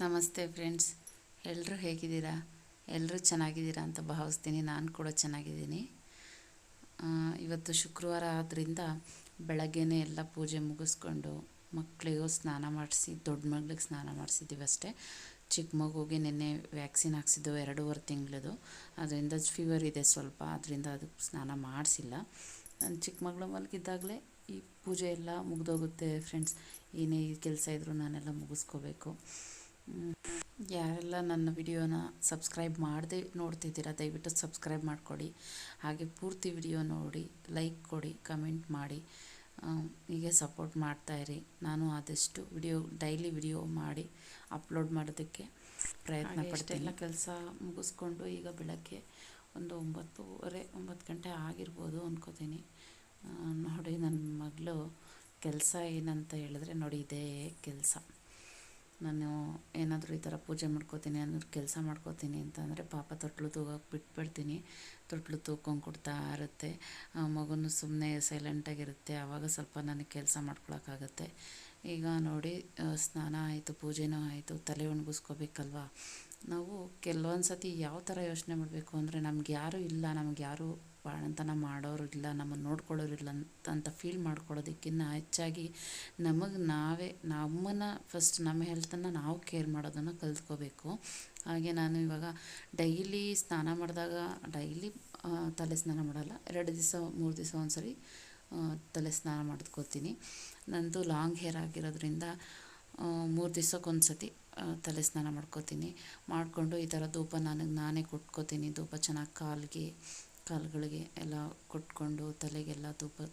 ನಮಸ್ತೆ ಫ್ರೆಂಡ್ಸ್. ಎಲ್ಲರೂ ಹೇಗಿದ್ದೀರಾ? ಎಲ್ಲರೂ ಚೆನ್ನಾಗಿದ್ದೀರಾ ಅಂತ ಭಾವಿಸ್ತೀನಿ. ನಾನು ಕೂಡ ಚೆನ್ನಾಗಿದ್ದೀನಿ. ಇವತ್ತು ಶುಕ್ರವಾರ ಆದ್ದರಿಂದ ಬೆಳಗ್ಗೆನೇ ಎಲ್ಲ ಪೂಜೆ ಮುಗಿಸ್ಕೊಂಡು ಮಕ್ಕಳಿಗೂ ಸ್ನಾನ ಮಾಡಿಸಿ, ದೊಡ್ಡ ಮಗಳಿಗೆ ಸ್ನಾನ ಮಾಡಿಸಿದ್ದೀವಿ ಅಷ್ಟೇ. ಚಿಕ್ಕ ಮಗುಗೆ ನಿನ್ನೆ ವ್ಯಾಕ್ಸಿನ್ ಹಾಕ್ಸಿದ್ದು ಎರಡೂವರೆ ತಿಂಗಳದು. ಅದರಿಂದ ಫೀವರ್ ಇದೆ ಸ್ವಲ್ಪ. ಅದರಿಂದ ಅದಕ್ಕೆ ಸ್ನಾನ ಮಾಡಿಸಿಲ್ಲ. ನನ್ನ ಚಿಕ್ಕ ಮಗಳು ಮಲಗಿದ್ದಾಗಲೇ ಈ ಪೂಜೆ ಎಲ್ಲ ಮುಗ್ದೋಗುತ್ತೆ ಫ್ರೆಂಡ್ಸ್. ಏನೇ ಕೆಲಸ ಇದ್ದರೂ ನಾನೆಲ್ಲ ಮುಗಿಸ್ಕೋಬೇಕು. ಯಾರೆಲ್ಲ ನನ್ನ ವಿಡಿಯೋನ ಸಬ್ಸ್ಕ್ರೈಬ್ ಮಾಡದೆ ನೋಡ್ತಿದ್ದೀರಾ ದಯವಿಟ್ಟು ಸಬ್ಸ್ಕ್ರೈಬ್ ಮಾಡಿಕೊಡಿ. ಹಾಗೆ ಪೂರ್ತಿ ವಿಡಿಯೋ ನೋಡಿ ಲೈಕ್ ಕೊಡಿ ಕಮೆಂಟ್ ಮಾಡಿ. ಹೀಗೆ ಸಪೋರ್ಟ್ ಮಾಡ್ತಾಯಿರಿ ನಾನು ಆದಷ್ಟು ವಿಡಿಯೋ ಡೈಲಿ ವಿಡಿಯೋ ಮಾಡಿ ಅಪ್ಲೋಡ್ ಮಾಡೋದಕ್ಕೆ ಪ್ರಯತ್ನ ಪಡ್ತೀನಿ. ಕೆಲಸ ಮುಗಿಸ್ಕೊಂಡು ಈಗ ಬೆಳಗ್ಗೆ ಒಂದು ಒಂಬತ್ತುವರೆ ಒಂಬತ್ತು ಗಂಟೆ ಆಗಿರ್ಬೋದು ಅಂದ್ಕೋತೀನಿ ನೋಡಿ ನನ್ನ ಮಗಳು ಕೆಲಸ ಏನಂತ ಹೇಳಿದ್ರೆ ನೋಡಿ ಇದೇ ಕೆಲಸ. ನಾನು ಏನಾದರೂ ಈ ಥರ ಪೂಜೆ ಮಾಡ್ಕೋತೀನಿ ಅನ್ನೋದು ಕೆಲಸ ಮಾಡ್ಕೋತೀನಿ ಅಂತಂದರೆ ಪಾಪ ತೊಟ್ಲು ತೂಗೋಕೆ ಬಿಟ್ಬಿಡ್ತೀನಿ. ತೊಟ್ಲು ತೂಕೊಂಡು ಕೊಡ್ತಾ ಇರುತ್ತೆ. ಮಗುನು ಸುಮ್ಮನೆ ಸೈಲೆಂಟಾಗಿರುತ್ತೆ ಆವಾಗ ಸ್ವಲ್ಪ ನನಗೆ ಕೆಲಸ ಮಾಡ್ಕೊಳಕ್ಕಾಗತ್ತೆ. ಈಗ ನೋಡಿ ಸ್ನಾನ ಆಯಿತು, ಪೂಜೆನೂ ಆಯಿತು, ತಲೆ ಒಣಗಿಸ್ಕೋಬೇಕಲ್ವಾ? ನಾವು ಕೆಲವೊಂದು ಸತಿ ಯಾವ ಥರ ಯೋಚನೆ ಮಾಡಬೇಕು ಅಂದರೆ ನಮ್ಗೆ ಯಾರೂ ಇಲ್ಲ, ನಮ್ಗೆ ಯಾರೂ ಬಾಣಂತನ ಮಾಡೋರು ಇಲ್ಲ ನಮ್ಮನ್ನು ನೋಡ್ಕೊಳ್ಳೋರು ಇಲ್ಲ ಅಂತ ಅಂತ ಫೀಲ್ ಮಾಡ್ಕೊಳ್ಳೋದಕ್ಕಿಂತ ಹೆಚ್ಚಾಗಿ ನಮಗೆ ನಾವೇ, ನಮ್ಮನ್ನು ಫಸ್ಟ್ ನಮ್ಮ ಹೆಲ್ತನ್ನು ನಾವು ಕೇರ್ ಮಾಡೋದನ್ನು ಕಲ್ತ್ಕೋಬೇಕು. ಹಾಗೆ ನಾನು ಇವಾಗ ಡೈಲಿ ಸ್ನಾನ ಮಾಡಿದಾಗ ಡೈಲಿ ತಲೆ ಸ್ನಾನ ಮಾಡಲ್ಲ, ಎರಡು ದಿವಸ, ಮೂರು ದಿವಸ ಒಂದ್ಸರಿ ತಲೆ ಸ್ನಾನ ಮಾಡ್ಕೋತೀನಿ. ನಂದು ಲಾಂಗ್ ಹೇರ್ ಆಗಿರೋದ್ರಿಂದ ಮೂರು ದಿವ್ಸಕ್ಕೊಂದು ಸತಿ ತಲೆ ಸ್ನಾನ ಮಾಡ್ಕೋತೀನಿ. ಮಾಡಿಕೊಂಡು ಈ ಥರ ಧೂಪ ನನಗೆ ನಾನೇ ಕೊಟ್ಕೋತೀನಿ, ಧೂಪ ಚೆನ್ನಾಗಿ ಕಾಲಿಗೆ ಕಾಲುಗಳಿಗೆ ಎಲ್ಲ ಕೊಟ್ಕೊಂಡು, ತಲೆಗೆಲ್ಲ ತೂಪ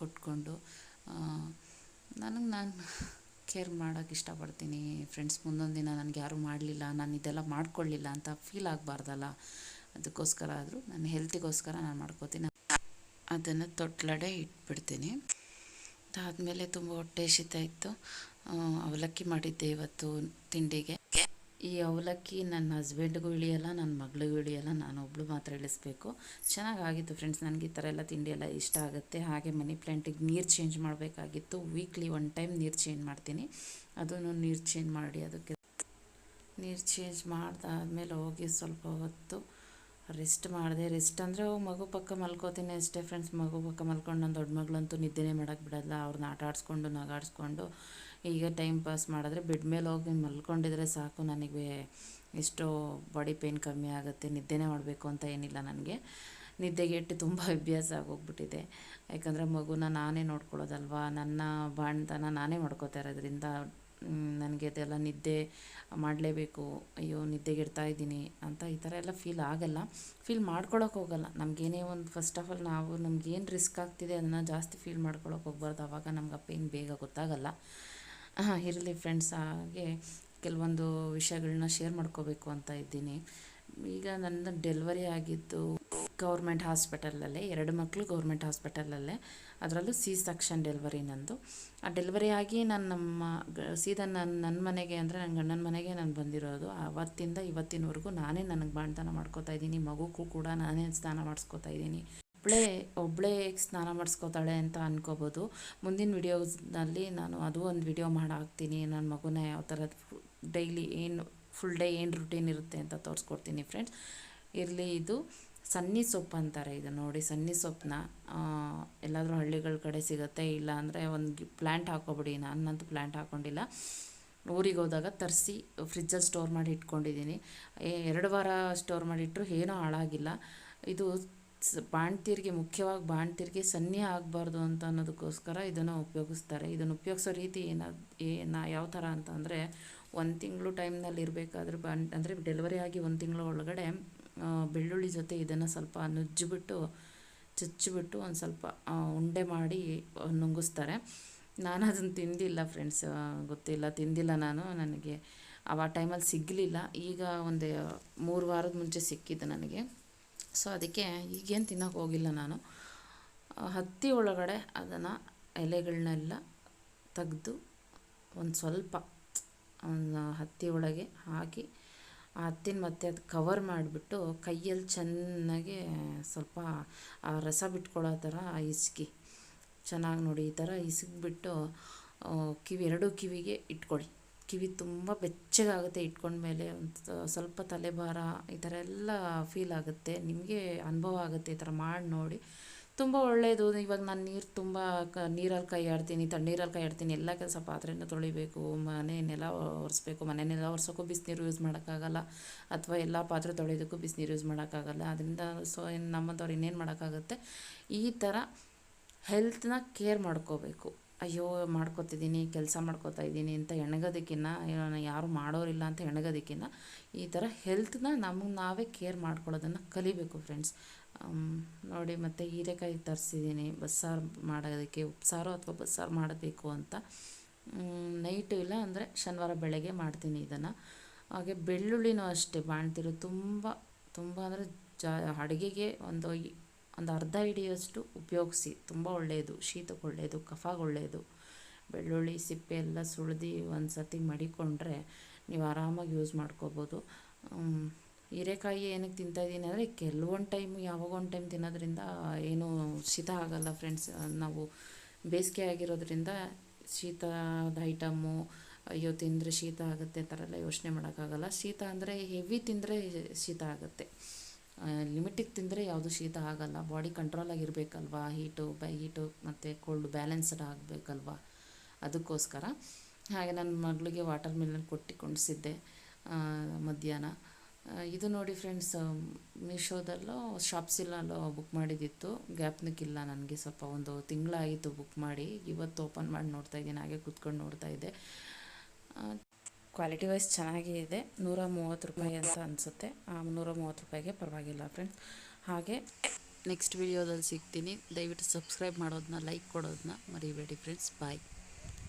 ಕೊಟ್ಕೊಂಡು ನನಗೆ ನಾನು ಕೇರ್ ಮಾಡೋಕ್ಕೆ ಇಷ್ಟಪಡ್ತೀನಿ. ಫ್ರೆಂಡ್ಸ್ ಮುಂದೊಂದು ದಿನ ನನಗೆ ಯಾರೂ ಮಾಡಲಿಲ್ಲ, ನಾನು ಇದೆಲ್ಲ ಮಾಡ್ಕೊಳ್ಳಿಲ್ಲ ಅಂತ ಫೀಲ್ ಆಗಬಾರ್ದಲ್ಲ. ಅದಕ್ಕೋಸ್ಕರ ಆದರೂ ನನ್ನ ಹೆಲ್ತಿಗೋಸ್ಕರ ನಾನು ಮಾಡ್ಕೋತೀನಿ. ಅದನ್ನು ತೊಟ್ಲಡೆ ಇಟ್ಬಿಡ್ತೀನಿ. ಅದಾದಮೇಲೆ ತುಂಬ ಹೊಟ್ಟೆ ಶೀತ ಇತ್ತು. ಅವಲಕ್ಕಿ ಮಾಡಿದ್ದೆ ಇವತ್ತು ತಿಂಡಿಗೆ. ಈ ಅವಲಕ್ಕಿ ನನ್ನ ಹಸ್ಬೆಂಡ್ಗೂ ಇಳಿಯಲ್ಲ, ನನ್ನ ಮಗಳಿಗೂ ಇಳಿಯಲ್ಲ ನಾನು ಒಬ್ಳು ಮಾತ್ರ ಇಳಿಸ್ಬೇಕು. ಚೆನ್ನಾಗಾಗಿತ್ತು ಫ್ರೆಂಡ್ಸ್ ನನಗೆ ಈ ಥರ ಎಲ್ಲ ತಿಂಡಿ ಎಲ್ಲ ಇಷ್ಟ ಆಗುತ್ತೆ. ಹಾಗೆ ಮನಿ ಪ್ಲ್ಯಾಂಟಿಗೆ ನೀರು ಚೇಂಜ್ ಮಾಡಬೇಕಾಗಿತ್ತು. ವೀಕ್ಲಿ ಒನ್ ಟೈಮ್ ನೀರು ಚೇಂಜ್ ಮಾಡ್ತೀನಿ. ಅದನ್ನು ನೀರು ಚೇಂಜ್ ಮಾಡಿ ಅದಕ್ಕೆ ನೀರು ಚೇಂಜ್ ಮಾಡಿದಾದ್ಮೇಲೆ ಹೋಗಿ ಸ್ವಲ್ಪ ಹೊತ್ತು ರೆಸ್ಟ್ ಮಾಡಿದೆ. ರೆಸ್ಟ್ ಅಂದರೆ ಮಗು ಪಕ್ಕ ಮಲ್ಕೋತೀನಿ ಅಷ್ಟೇ ಫ್ರೆಂಡ್ಸ್ ಮಗು ಪಕ್ಕ ಮಲ್ಕೊಂಡು ನನ್ನ ದೊಡ್ಡ ಮಗಳಂತೂ ನಿದ್ದೆನೇ ಮಾಡೋಕ್ಕೆ ಬಿಡೋಲ್ಲ. ಅವ್ರನ್ನ ಆಟ ಆಡಿಸ್ಕೊಂಡು, ನಗಾಡಿಸ್ಕೊಂಡು ಈಗ ಟೈಮ್ ಪಾಸ್ ಮಾಡಿದ್ರೆ ಬೆಡ್ ಮೇಲೆ ಹೋಗಿ ಮಲ್ಕೊಂಡಿದ್ರೆ ಸಾಕು, ನನಗೆ ಎಷ್ಟೋ ಬಾಡಿ ಪೇಯ್ನ್ ಕಮ್ಮಿ ಆಗುತ್ತೆ, ನಿದ್ದೆನೇ ಮಾಡಬೇಕು ಅಂತ ಏನಿಲ್ಲ ನನಗೆ. ನಿದ್ದೆಗೆಟ್ಟು ತುಂಬ ಅಭ್ಯಾಸ ಆಗೋಗ್ಬಿಟ್ಟಿದೆ. ಯಾಕಂದರೆ ಮಗುನ ನಾನೇ ನೋಡ್ಕೊಳ್ಳೋದಲ್ವಾ? ನನ್ನ ಬಾಣ್ತನ ನಾನೇ ಮಾಡ್ಕೋತಾ ಇರೋದ್ರಿಂದ ನನಗೆ ಅದೆಲ್ಲ ನಿದ್ದೆ ಮಾಡಲೇಬೇಕು. ಅಯ್ಯೋ ನಿದ್ದೆಗೆಡ್ತಾ ಇದ್ದೀನಿ ಅಂತ ಈ ಥರ ಎಲ್ಲ ಫೀಲ್ ಆಗಲ್ಲ. ಫೀಲ್ ಮಾಡ್ಕೊಳಕ್ಕೆ ಹೋಗಲ್ಲ. ನಮಗೇನೇ ಒಂದು ಫಸ್ಟ್ ಆಫ್ ಆಲ್ ನಾವು ನಮ್ಗೇನು ರಿಸ್ಕ್ ಆಗ್ತಿದೆ ಅದನ್ನು ಜಾಸ್ತಿ ಫೀಲ್ ಮಾಡ್ಕೊಳಕ್ಕೆ ಹೋಗ್ಬಾರ್ದು. ಆವಾಗ ನಮ್ಗೆ ಆ ಪೇಯ್ನ್ ಬೇಗ ಗೊತ್ತಾಗಲ್ಲ. ಹಾಂ ಇರಲಿ ಫ್ರೆಂಡ್ಸ್ ಹಾಗೆ ಕೆಲವೊಂದು ವಿಷಯಗಳನ್ನ ಶೇರ್ ಮಾಡ್ಕೋಬೇಕು ಅಂತ ಇದ್ದೀನಿ. ಈಗ ನನ್ನ ಡೆಲಿವರಿ ಆಗಿದ್ದು ಗೌರ್ಮೆಂಟ್ ಹಾಸ್ಪಿಟಲಲ್ಲೇ ಎರಡು ಮಕ್ಕಳು ಗೌರ್ಮೆಂಟ್ ಹಾಸ್ಪಿಟಲಲ್ಲೇ ಅದರಲ್ಲೂ ಸಿ ಸೆಕ್ಷನ್ ಡೆಲಿವರಿ ನಂದು. ಆ ಡೆಲಿವರಿ ಆಗಿ ನಾನು ನಮ್ಮ ಸೀದಾ ನನ್ನ ನನ್ನ ಮನೆಗೆ ಅಂದರೆ ನನ್ನ ಗಂಡನ ಮನೆಗೆ ನಾನು ಬಂದಿರೋದು. ಆವತ್ತಿಂದ ಇವತ್ತಿನವರೆಗೂ ನಾನೇ ನನಗೆ ಬಾಣ್ತನ ಮಾಡ್ಕೋತಾ ಇದ್ದೀನಿ ಮಗುಕ್ಕೂ ಕೂಡ ನಾನೇ ಸ್ನಾನ ಮಾಡಿಸ್ಕೋತಾ ಇದ್ದೀನಿ. ಒಬ್ಬಳೇ ಒಬ್ಬಳೇ ಸ್ನಾನ ಮಾಡಿಸ್ಕೋತಾಳೆ ಅಂತ ಅನ್ಕೋಬೋದು. ಮುಂದಿನ ವಿಡಿಯೋಸ್ನಲ್ಲಿ ನಾನು ಅದು ಒಂದು ವಿಡಿಯೋ ಮಾಡಿ ಹಾಕ್ತೀನಿ ನನ್ನ ಮಗುನ ಯಾವ ಥರ ಡೈಲಿ ಏನು, ಫುಲ್ ಡೇ ಏನು ರುಟೀನ್ ಇರುತ್ತೆ ಅಂತ ತೋರಿಸ್ಕೊಡ್ತೀನಿ ಫ್ರೆಂಡ್ಸ್. ಇರಲಿ, ಇದು ಸನ್ನಿ ಸೊಪ್ಪು ಅಂತಾರೆ ಇದು ನೋಡಿ, ಸನ್ನಿ ಸೊಪ್ಪನ್ನ. ಎಲ್ಲಾದರೂ ಹಳ್ಳಿಗಳ ಕಡೆ ಸಿಗುತ್ತೆ, ಇಲ್ಲ ಅಂದರೆ ಒಂದು ಪ್ಲ್ಯಾಂಟ್ ಹಾಕೋಬಿಡಿ. ನಾನಂತೂ ಪ್ಲ್ಯಾಂಟ್ ಹಾಕ್ಕೊಂಡಿಲ್ಲ ಊರಿಗೆ ಹೋದಾಗ ತರಿಸಿ ಫ್ರಿಜ್ಜಲ್ಲಿ ಸ್ಟೋರ್ ಮಾಡಿ ಇಟ್ಕೊಂಡಿದ್ದೀನಿ. ಎರಡು ವಾರ ಸ್ಟೋರ್ ಮಾಡಿಟ್ಟರು ಏನೂ ಹಾಳಾಗಿಲ್ಲ. ಇದು ಬಾಣ್ತೀರಿಗೆ, ಮುಖ್ಯವಾಗಿ ಬಾಣ್ತಿರ್ಗೆ ಸನ್ನಿ ಆಗಬಾರ್ದು ಅಂತ ಅನ್ನೋದಕ್ಕೋಸ್ಕರ ಇದನ್ನು ಉಪಯೋಗಿಸ್ತಾರೆ. ಇದನ್ನು ಉಪಯೋಗಿಸೋ ರೀತಿ ಏನಾದ ಏನ ಯಾವ ಥರ ಅಂತಂದರೆ ಒಂದು ತಿಂಗಳು ಟೈಮ್ನಲ್ಲಿ ಇರಬೇಕಾದ್ರೆ ಬಾಣ್, ಅಂದರೆ ಡೆಲಿವರಿ ಆಗಿ ಒಂದು ತಿಂಗಳ ಒಳಗಡೆ ಬೆಳ್ಳುಳ್ಳಿ ಜೊತೆ ಇದನ್ನು ಸ್ವಲ್ಪ ನುಜ್ಜಿಬಿಟ್ಟು, ಚಚ್ಚಿಬಿಟ್ಟು ಒಂದು ಸ್ವಲ್ಪ ಉಂಡೆ ಮಾಡಿ ನುಂಗಿಸ್ತಾರೆ. ನಾನು ಅದನ್ನು ತಿಂದಿಲ್ಲ ಫ್ರೆಂಡ್ಸ್ ಗೊತ್ತಿಲ್ಲ, ತಿಂದಿಲ್ಲ ನಾನು. ನನಗೆ ಆ ಟೈಮಲ್ಲಿ ಸಿಗಲಿಲ್ಲ. ಈಗ ಒಂದು ಮೂರು ವಾರದ ಮುಂಚೆ ಸಿಕ್ಕಿದ್ದು ನನಗೆ. ಸೊ ಅದಕ್ಕೆ ಈಗೇನು ತಿನ್ನೋಕೆ ಹೋಗಿಲ್ಲ ನಾನು. ಹತ್ತಿ ಒಳಗಡೆ ಅದನ್ನು ಎಲೆಗಳನ್ನೆಲ್ಲ ತೆಗೆದು ಒಂದು ಸ್ವಲ್ಪ ಒಂದು ಹತ್ತಿ ಒಳಗೆ ಹಾಕಿ, ಆ ಹತ್ತಿನ ಮತ್ತೆ ಅದು ಕವರ್ ಮಾಡಿಬಿಟ್ಟು ಕೈಯಲ್ಲಿ ಚೆನ್ನಾಗಿ ಸ್ವಲ್ಪ ಆ ರಸ ಬಿಟ್ಕೊಳ್ಳೋ ಥರ ಇಸ್ಕಿ ಚೆನ್ನಾಗಿ ನೋಡಿ ಈ ಥರ ಇಸ್ಕ್ಬಿಟ್ಟು ಕಿವಿ, ಎರಡೂ ಕಿವಿಗೆ ಇಟ್ಕೊಳ್ಳಿ ಕಿವಿ ತುಂಬ ಬೆಚ್ಚಗಾಗುತ್ತೆ ಇಟ್ಕೊಂಡ್ಮೇಲೆ ಒಂದು ಸ್ವಲ್ಪ ತಲೆಭಾರ ಈ ಥರ ಎಲ್ಲ ಫೀಲ್ ಆಗುತ್ತೆ. ನಿಮಗೆ ಅನುಭವ ಆಗುತ್ತೆ ಈ ಥರ ಮಾಡಿ ನೋಡಿ. ತುಂಬ ಒಳ್ಳೆಯದು ಇವಾಗ ನಾನು ನೀರು ತುಂಬ ಕ ನೀರಲ್ಲಿ ಕೈ ಆಡ್ತೀನಿ ತಣ್ಣೀರಲ್ಲಿ ಕೈ ಆಡ್ತೀನಿ. ಎಲ್ಲ ಕೆಲಸ ಪಾತ್ರೆನ ತೊಳಿಬೇಕು, ಮನೆ ನೆಲ ಒರೆಸ್ಬೇಕು. ಮನೆ ನೆಲ ಒರೆಸೋಕ್ಕೂ ಬಿಸಿನೀರು ಯೂಸ್ ಮಾಡೋಕ್ಕಾಗಲ್ಲ. ಅಥವಾ ಎಲ್ಲ ಪಾತ್ರೆ ತೊಳೆಯೋದಕ್ಕೂ ಬಿಸಿನೀರು ಯೂಸ್ ಮಾಡೋಕ್ಕಾಗಲ್ಲ. ಅದರಿಂದ ಸೊ ಇನ್ನು ನಮ್ಮಂಥವ್ರು ಇನ್ನೇನು ಮಾಡೋಕ್ಕಾಗುತ್ತೆ? ಈ ಥರ ಹೆಲ್ತ್ನ ಕೇರ್ ಮಾಡ್ಕೋಬೇಕು. ಅಯ್ಯೋ ಮಾಡ್ಕೋತಿದ್ದೀನಿ ಕೆಲಸ ಮಾಡ್ಕೋತಾ ಇದ್ದೀನಿ ಅಂತ ಎಣ್ಗೋದಕ್ಕಿಂತ ಯಾರು ಮಾಡೋರಿಲ್ಲ ಅಂತ ಎಣ್ಗೋದಕ್ಕಿಂತ ಈ ಥರ ಹೆಲ್ತ್ನ ನಮಗೆ ನಾವೇ ಕೇರ್ ಮಾಡ್ಕೊಳ್ಳೋದನ್ನು ಕಲಿಬೇಕು ಫ್ರೆಂಡ್ಸ್ ನೋಡಿ ಮತ್ತು ಹೀರೆಕಾಯಿ ತರಿಸಿದ್ದೀನಿ ಬಸ್ಸಾರು ಮಾಡೋದಕ್ಕೆ ಉಪ್ಸಾರು ಅಥವಾ ಬಸ್ಸಾರು ಮಾಡಬೇಕು ಅಂತ. ನೈಟು ಇಲ್ಲ ಅಂದರೆ ಶನಿವಾರ ಬೆಳಗ್ಗೆ ಮಾಡ್ತೀನಿ ಇದನ್ನು. ಹಾಗೆ ಬೆಳ್ಳುಳ್ಳಿನೂ ಅಷ್ಟೇ, ಬಾಣ್ತಿರು ತುಂಬ ತುಂಬ ಅಂದರೆ ಜಾ, ಅಡುಗೆಗೆ ಒಂದು ಒಂದು ಅರ್ಧ ಹಿಡಿಯೋಷ್ಟು ಉಪಯೋಗಿಸಿ. ತುಂಬ ಒಳ್ಳೆಯದು. ಶೀತಕ್ಕೆ ಒಳ್ಳೆಯದು. ಕಫಾಗ ಒಳ್ಳೆಯದು. ಬೆಳ್ಳುಳ್ಳಿ, ಸಿಪ್ಪೆ ಎಲ್ಲ ಸುಳಿದು ಒಂದು ಸರ್ತಿ ಮಡಿಕೊಂಡ್ರೆ ನೀವು ಆರಾಮಾಗಿ ಯೂಸ್ ಮಾಡ್ಕೋಬೋದು. ಹೀರೆಕಾಯಿ ಏನಕ್ಕೆ ತಿಂತಾಯಿದ್ದೀನಿ ಅಂದರೆ, ಕೆಲವೊಂದು ಟೈಮ್ ಯಾವಾಗ ಒಂದು ಟೈಮ್ ತಿನ್ನೋದ್ರಿಂದ ಏನೂ ಶೀತ ಆಗೋಲ್ಲ ಫ್ರೆಂಡ್ಸ್ ನಾವು ಬೇಸಿಗೆ ಆಗಿರೋದ್ರಿಂದ ಶೀತದ ಐಟಮ್ಮು ಅಯ್ಯೋ ತಿಂದರೆ ಶೀತ ಆಗುತ್ತೆ ಆ ಥರ ಎಲ್ಲ ಯೋಚನೆ ಮಾಡೋಕ್ಕಾಗಲ್ಲ. ಶೀತ ಅಂದರೆ ಹೆವಿ ತಿಂದರೆ ಶೀತ ಆಗುತ್ತೆ. ಲಿಮಿಟಿಗೆ ತಿಂದರೆ ಯಾವುದು ಶೀತ ಆಗಲ್ಲ. ಬಾಡಿ ಕಂಟ್ರೋಲಾಗಿರಬೇಕಲ್ವಾ ಹೀಟು ಬೈ ಹೀಟು ಮತ್ತು ಕೋಲ್ಡ್ ಬ್ಯಾಲೆನ್ಸ್ಡ್ ಆಗಬೇಕಲ್ವ? ಅದಕ್ಕೋಸ್ಕರ. ಹಾಗೆ ನನ್ನ ಮಗಳಿಗೆ ವಾಟರ್ ಮಿಲನ್ ಕೊಟ್ಟು ಕೊಂಡಿಸಿದ್ದೆ ಮಧ್ಯಾಹ್ನ. ಇದು ನೋಡಿ ಫ್ರೆಂಡ್ಸ್ ಮೀಶೋದಲ್ಲೋ ಶಾಪ್ಸಿಲ್ಲಲ್ಲೋ ಬುಕ್ ಮಾಡಿದ್ದಿತ್ತು ಗ್ಯಾಪ್ನಕ್ಕಿಲ್ಲ ನನಗೆ ಸ್ವಲ್ಪ ಒಂದು ತಿಂಗಳಾಯಿತು ಬುಕ್ ಮಾಡಿ. ಇವತ್ತು ಓಪನ್ ಮಾಡಿ ನೋಡ್ತಾ ಇದ್ದೀನಿ. ಹಾಗೆ ಕೂತ್ಕೊಂಡು ನೋಡ್ತಾ ಇದ್ದೆ. ಕ್ವಾಲಿಟಿ ವೈಸ್ ಚೆನ್ನಾಗೇ ಇದೆ. ನೂರ ಮೂವತ್ತು ರೂಪಾಯಿ ಅಂತ ಅನಿಸುತ್ತೆ. ನೂರ ಮೂವತ್ತು ರೂಪಾಯಿಗೆ ಪರವಾಗಿಲ್ಲ ಫ್ರೆಂಡ್ಸ್ ಹಾಗೆ ನೆಕ್ಸ್ಟ್ ವಿಡಿಯೋದಲ್ಲಿ ಸಿಗ್ತೀನಿ. ದಯವಿಟ್ಟು ಸಬ್ಸ್ಕ್ರೈಬ್ ಮಾಡೋದನ್ನ ಲೈಕ್ ಕೊಡೋದನ್ನ ಮರಿಬೇಡಿ ಫ್ರೆಂಡ್ಸ್ ಬಾಯ್